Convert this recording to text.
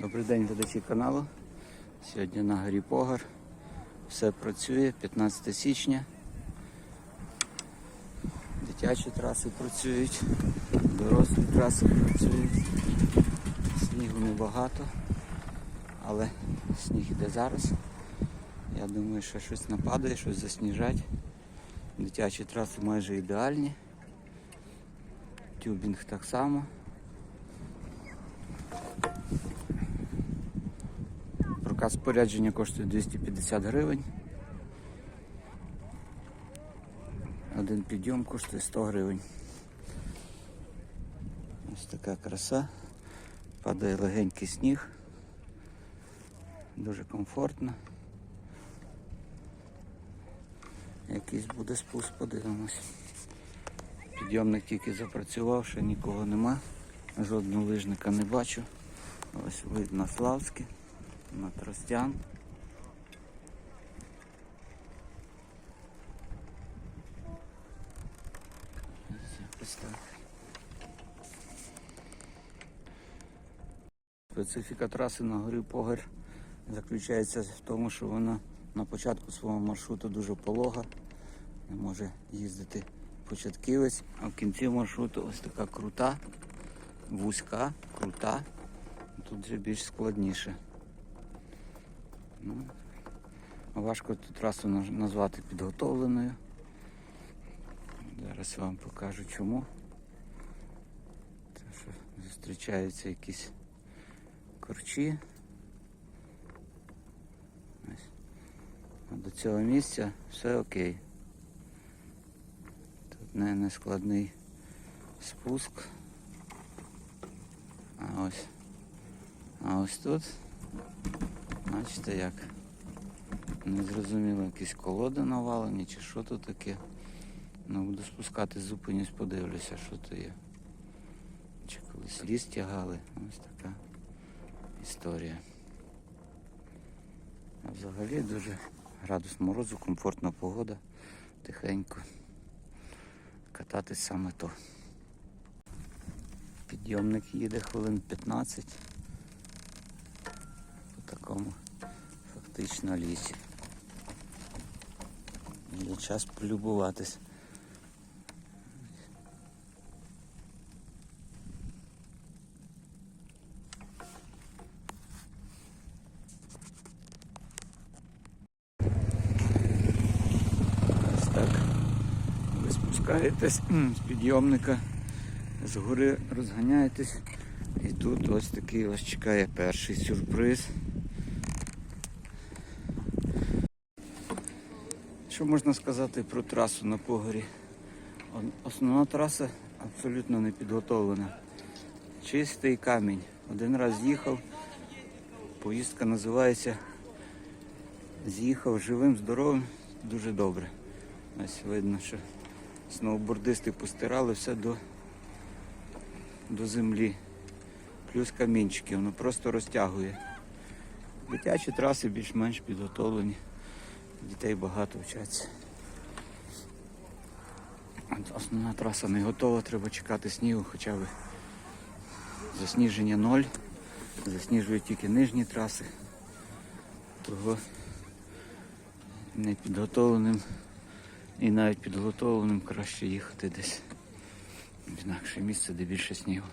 Добрий день, глядачі каналу. Сьогодні на горі Погар. Все працює, 15 січня. Дитячі траси працюють, дорослі траси працюють. Снігу небагато, але сніг іде зараз. Я думаю, що щось нападає, щось засніжать. Дитячі траси майже ідеальні. Тюбінг так само. Проказ спорядження коштує 250 гривень. Один підйом коштує 100 гривень. Ось така краса. Падає легенький сніг. Дуже комфортно. Якийсь буде спуск, подивимось. Підйомник тільки запрацював, ще нікого нема. Жодного лижника не бачу. Ось видно Славське, на Тростян. Специфіка траси на горі Погар заключається в тому, що вона на початку свого маршруту дуже полога, не може їздити початківець, а в кінці маршруту ось така крута, вузька, крута. Тут вже більш складніше. Ну, важко ту трасу назвати підготовленою. Зараз вам покажу чому. Тому що зустрічаються якісь корчі. Ось. А до цього місця все окей. Тут не, не складний спуск. А ось. А ось тут, бачите як. Незрозуміло, якісь колоди навалені чи що тут таке. Ну, буду спускатись, зупинюсь, подивлюся, що то є. Чи колись ліс тягали. Ось така історія. А взагалі дуже градус морозу, комфортна погода, тихенько. Кататись саме то. Підйомник їде хвилин 15 по такому фактично лісі. Є час полюбуватись. Ось так. Ви спускаєтесь з підйомника, з гори розганяєтесь. І тут ось такий ось чекає перший сюрприз. Що можна сказати про трасу на погорі? Основна траса абсолютно не підготовлена. Чистий камінь. Один раз з'їхав. Поїздка називається З'їхав живим, здоровим, дуже добре. Ось видно, що сноубордисти постирали все до, до землі. Плюс камінчики, воно просто розтягує. Дитячі траси більш-менш підготовлені. Дітей багато вчаться. Основна траса не готова, треба чекати снігу, хоча б засніження ноль. Засніжують тільки нижні траси. Того непідготовленим і навіть підготовленим краще їхати десь в інакше місце, де більше снігу.